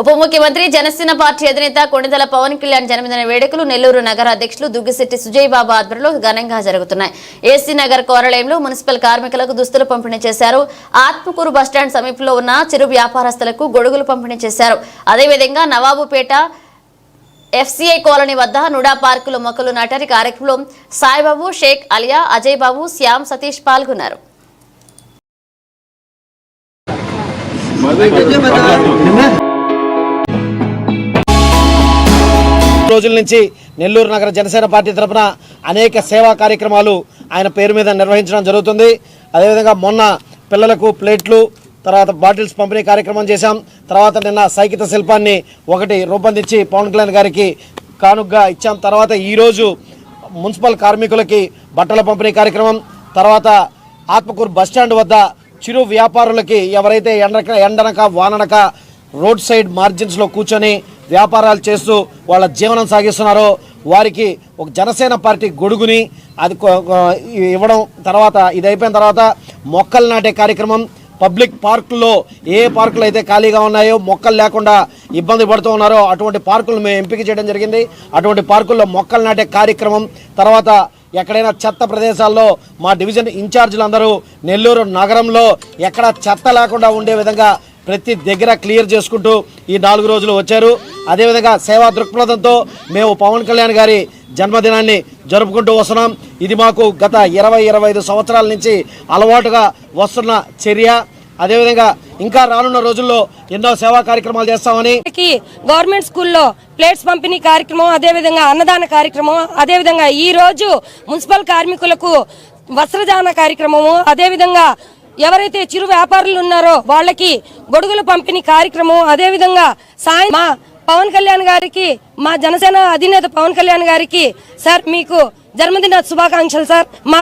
ఉప ముఖ్యమంత్రి జనసేన పార్టీ అధినేత కొణిదల పవన్ కళ్యాణ్ జన్మదిన వేడుకలు నెల్లూరు నగర అధ్యక్షులు దుగ్గిశెట్టి సుజయ్ బాబు ఆధ్వర్యంలో ఘనంగా జరుగుతున్నాయి. ఏసీ నగర్ కోరలయంలో మున్సిపల్ కార్మికులకు దుస్తులు పంపిణీ చేశారు. ఆత్మకూరు బస్టాండ్ సమీపంలో ఉన్న చిరు వ్యాపారస్తులకు గొడుగులు పంపిణీ చేశారు. అదేవిధంగా నవాబుపేట ఎఫ్సిఐ కాలనీ వద్ద నుడా పార్కులో మొక్కలు నాటారు. కార్యక్రమంలో సాయిబాబు షేక్ అలియా అజయ్ బాబు శ్యామ్ సతీష్ పాల్గొన్నారు. రోజుల నుంచి నెల్లూరు నగర జనసేన పార్టీ తరఫున అనేక సేవా కార్యక్రమాలు ఆయన పేరు మీద నిర్వహించడం జరుగుతుంది. అదేవిధంగా మొన్న పిల్లలకు ప్లేట్లు తర్వాత బాటిల్స్ పంపిణీ కార్యక్రమం చేశాం. తర్వాత నిన్న సైకిత శిల్పాన్ని ఒకటి రూపొందించి పవన్ కళ్యాణ్ గారికి కానుగ్గా ఇచ్చాం. తర్వాత ఈరోజు మున్సిపల్ కార్మికులకి బట్టల పంపిణీ కార్యక్రమం తర్వాత ఆత్మకూరు బస్టాండ్ వద్ద చిరు వ్యాపారులకి ఎవరైతే ఎండక ఎండనక వాననక రోడ్ సైడ్ మార్జిన్స్లో కూర్చొని వ్యాపారాలు చేస్తూ వాళ్ళ జీవనం సాగిస్తున్నారో. వారికి ఒక జనసేన పార్టీ గొడుగుని అది ఇవ్వడం తర్వాత ఇది అయిపోయిన తర్వాత మొక్కలు నాటే కార్యక్రమం పబ్లిక్ పార్కుల్లో ఏ పార్కులు అయితే ఖాళీగా ఉన్నాయో మొక్కలు లేకుండా ఇబ్బంది పడుతూ ఉన్నారో అటువంటి పార్కులు మేము ఎంపిక చేయడం జరిగింది. అటువంటి పార్కుల్లో మొక్కలు నాటే కార్యక్రమం తర్వాత ఎక్కడైనా చెత్త ప్రదేశాల్లో మా డివిజన్ ఇన్ఛార్జీలు అందరూ నెల్లూరు నగరంలో ఎక్కడ చెత్త లేకుండా ఉండే విధంగా ప్రతి దగ్గర క్లియర్ చేసుకుంటూ ఈ నాలుగు రోజులు వచ్చారు. అదేవిధంగా సేవా దృక్పథంతో మేము పవన్ కళ్యాణ్ గారి జన్మదినాన్ని జరుపుకుంటూ వస్తున్నాం. ఇది మాకు గత ఇరవై ఇరవై ఐదు సంవత్సరాల నుంచి అలవాటుగా వస్తున్న చర్య. అదేవిధంగా ఇంకా రానున్న రోజుల్లో ఎన్నో సేవా కార్యక్రమాలు చేస్తామని గవర్నమెంట్ స్కూల్లో ప్లేట్స్ పంపిణీ కార్యక్రమం అదేవిధంగా అన్నదాన కార్యక్రమం అదేవిధంగా ఈ రోజు మున్సిపల్ కార్మికులకు వస్త్రదాన కార్యక్రమము అదేవిధంగా ఎవరైతే చిరు వ్యాపారులు ఉన్నారో వాళ్ళకి గొడుగులు పంపిణీ కార్యక్రమం అదేవిధంగా సాయం మా పవన్ కళ్యాణ్ గారికి మా జనసేన అధినేత పవన్ కళ్యాణ్ గారికి సార్ మీకు జన్మదిన శుభాకాంక్షలు సార్. మా